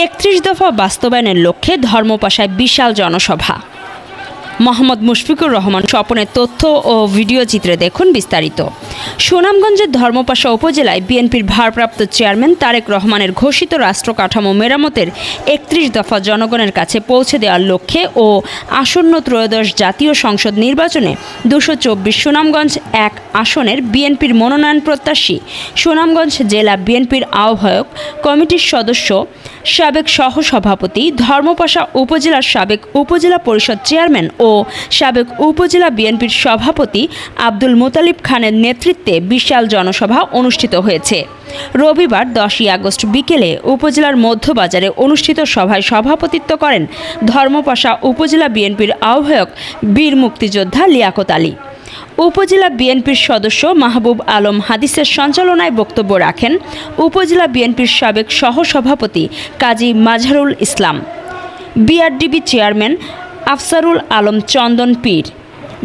একত্রিশ দফা বাস্তবায়নের লক্ষ্যে ধর্মপাশায় বিশাল জনসভা। মোহাম্মদ মুশফিকুর রহমান স্বপনের তথ্য ও ভিডিও চিত্রে দেখুন বিস্তারিত। সুনামগঞ্জের ধর্মপাশা উপজেলায় বিএনপির ভারপ্রাপ্ত চেয়ারম্যান তারেক রহমানের ঘোষিত রাষ্ট্র কাঠামো মেরামতের একত্রিশ দফা জনগণের কাছে পৌঁছে দেওয়ার লক্ষ্যে ও আসন্ন ত্রয়োদশ জাতীয় সংসদ নির্বাচনে দুশো চব্বিশ সুনামগঞ্জ এক আসনের বিএনপির মনোনয়ন প্রত্যাশী সুনামগঞ্জ জেলা বিএনপির আহ্বায়ক কমিটির সদস্য সাবেক সহসভাপতি, ধর্মপাশা উপজেলার সাবেক উপজেলা পরিষদ চেয়ারম্যান ও সাবেক উপজেলা বিএনপির সভাপতি আব্দুল মোতালিব খানের নেতৃত্বে বিশাল জনসভা অনুষ্ঠিত হয়েছে। রবিবার দশই আগস্ট বিকেলে উপজেলার মধ্যবাজারে অনুষ্ঠিত সভায় সভাপতিত্ব করেন ধর্মপাশা উপজেলা বিএনপির আহ্বায়ক বীর মুক্তিযোদ্ধা লিয়াকত আলী। উপজেলা বিএনপির সদস্য মাহবুব আলম হাদিসের সঞ্চালনায় বক্তব্য রাখেন উপজেলা বিএনপির সাবেক সহসভাপতি কাজী মাজহারুল ইসলাম, বিআরডিবি চেয়ারম্যান আফসারুল আলম চন্দন পীর,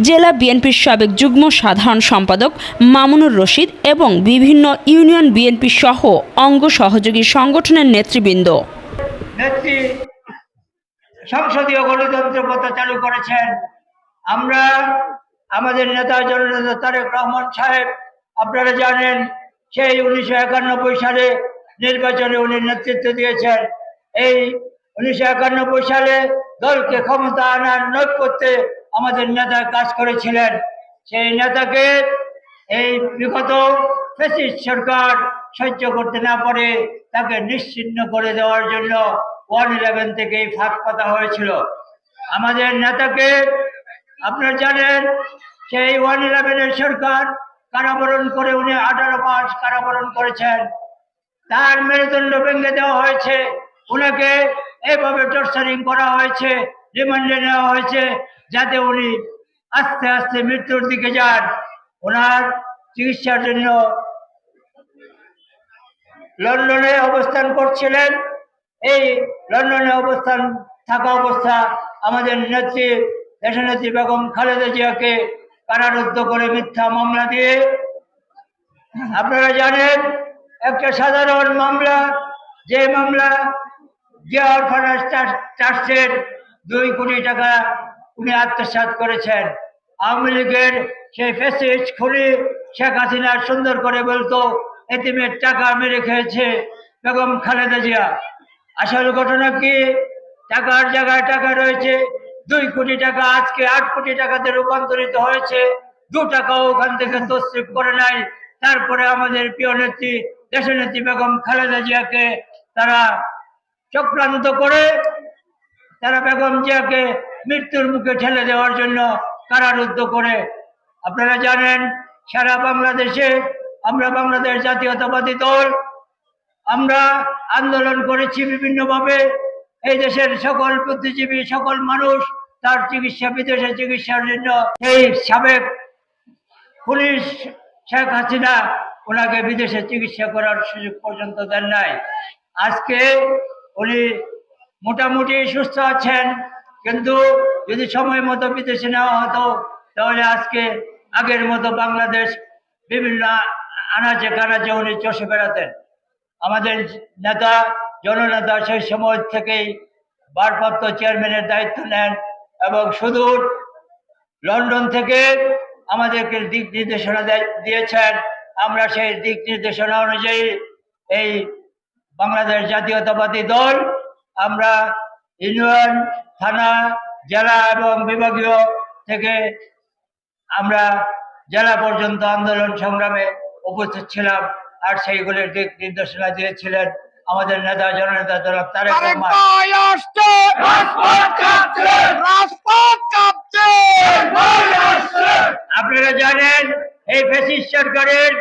জেলা বিএনপির সাবেক যুগ্ম সাধারণ সম্পাদক মামুনুর রশিদ এবং বিভিন্ন ইউনিয়ন বিএনপি সহ অঙ্গ সহযোগী সংগঠনের নেতৃবৃন্দ। সংসদীয় গণতন্ত্র চালু করেছেন। আমরা আমাদের নেতা জননেতা তারেক রহমান সাহেব, আপনারা জানেন সেই উনিশশো একানব্বই সালে নির্বাচনে উনি নেতৃত্ব দিয়েছেন। এই উনিশশো একানব্বই সালে দলকে ক্ষমতা আনার নোট করতে আমাদের নেতা কাজ করেছিলেন। সেই নেতাকে এই বিগত ফেসিস্ট সরকার সহ্য করতে না পারে, তাকে নিশ্চিহ্ন করে দেওয়ার জন্য ওয়ান ইলেভেন থেকে এই ফাঁক পাতা হয়েছিল। আমাদের নেতাকে আপনারা জানেন, সেই ওয়ান ইলেভেনের সরকার কারাবরণ করে উনি আঠারো মাস কারাবরণ করেছেন। তার মেরুদণ্ড ভেঙে দেওয়া হয়েছে। উনাকে এইভাবে টর্চারিং করা হয়েছে রিমান্ডে নেওয়া হয়েছে, যাতে উনি আস্তে আস্তে মৃত্যুর দিকে যান। ওনার চিকিৎসার জন্য লন্ডনে অবস্থান করছিলেন। এই লন্ডনে অবস্থান থাকা অবস্থা আমাদের নেত্রী দেশনেত্রী বেগম খালেদা জিয়াকে কারারুদ্ধ করে মিথ্যা মামলা দিয়ে, আপনারা জানেন, একটা সাধারণ মামলা, যে মামলা যে অরফানাস চার্চের দুই কোটি টাকা উনি আত্মসাৎ করেছেন। আওয়ামী লীগের সেই ফেসিস খুলি শেখ হাসিনা সুন্দর করে বলতো, এতিমের টাকা মেরে খেয়েছে বেগম খালেদা জিয়া। আসল ঘটনা কি? টাকার জায়গায় টাকা রয়েছে দুই কোটি টাকা আজকে আট কোটি টাকাতে রূপান্তরিত হয়েছে। দু টাকাও ওখান থেকে তসরিফ করে নাই। তারপরে আমাদের প্রিয় নেত্রী দেশনেত্রী বেগম খালেদা জিয়াকে তারা চক্রান্ত করে, তারা বেগম জিয়াকে মৃত্যুর মুখে ঠেলে দেওয়ার জন্য কারারুদ্ধ করে। আপনারা জানেন, সারা বাংলাদেশে আমরা বাংলাদেশ জাতীয়তাবাদী দল। আমরা আন্দোলন করেছি বিভিন্নভাবে। এই দেশের সকল বুদ্ধিজীবী, সকল মানুষ তার চিকিৎসা, বিদেশে চিকিৎসার জন্য এই সাবেক পুলিশ শেখ হাসিনা ওনাকে বিদেশে চিকিৎসা করার সুযোগ পর্যন্ত দেন নাই। আজকে উনি মোটামুটি সুস্থ আছেন, কিন্তু যদি সময় মতো বিদেশে নেওয়া হতো, তাহলে আজকে আগের মতো বাংলাদেশ বিভিন্ন আনাচে কানাচে উনি চষে বেড়াতেন। আমাদের নেতা, জননেতা সেই সময় থেকেই ভারপ্রাপ্ত চেয়ারম্যানের দায়িত্ব নেন। এবং সুদূর লন্ডন থেকে আমাদেরকে দিক নির্দেশনা দিয়েছেন। আমরা সেই দিক নির্দেশনা অনুযায়ী এই বাংলাদেশ জাতীয়তাবাদী দল, আমরা ইউনিয়ন, থানা, জেলা এবং বিভাগীয় থেকে আমরা জেলা পর্যন্ত আন্দোলন সংগ্রামে উপস্থিত ছিলাম আর সেইগুলির দিক নির্দেশনা দিয়েছিলেন আমাদের নেতা, জননেতা জনাব তারেক রহমান। সরকারের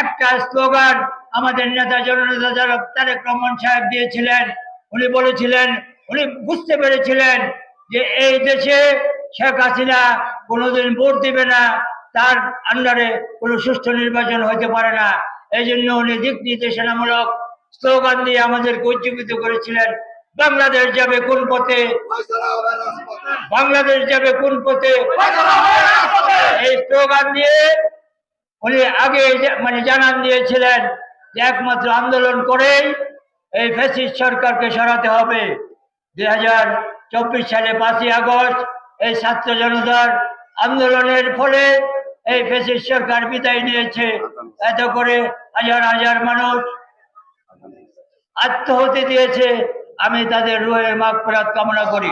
একটা স্লোগান আমাদের নেতা জননেতা জনাব তারেক রহমান সাহেব দিয়েছিলেন, উনি বলেছিলেন, উনি বুঝতে পেরেছিলেন যে এই দেশে শেখ হাসিনা কোনোদিন ভোট দিবে না, তার আন্ডারে কোনো নির্বাচন হতে পারে না। এই জন্য উনি দিক নির্দেশনামূলক স্লোগান দিয়ে আমাদেরকে উজ্জীবিত করেছিলেন। বাংলাদেশ যাবে কোন পথে? বাংলাদেশ যাবে কোন পথে? এই স্লোগান দিয়ে উনি আগে মানে জানান দিয়েছিলেন যে একমাত্র আন্দোলন করেই এই ফ্যাসিস্ট সরকারকে সরাতে হবে। দুই হাজার চব্বিশ সালে পাঁচই আগস্ট এই ছাত্র জনতার আন্দোলনের ফলে এই ফ্যাসিস্ট সরকার বিদায় নিয়েছে। এত করে হাজার হাজার মানুষ আত্মহতি দিয়েছে। আমি তাদের রুহের মাগ কামনা করি।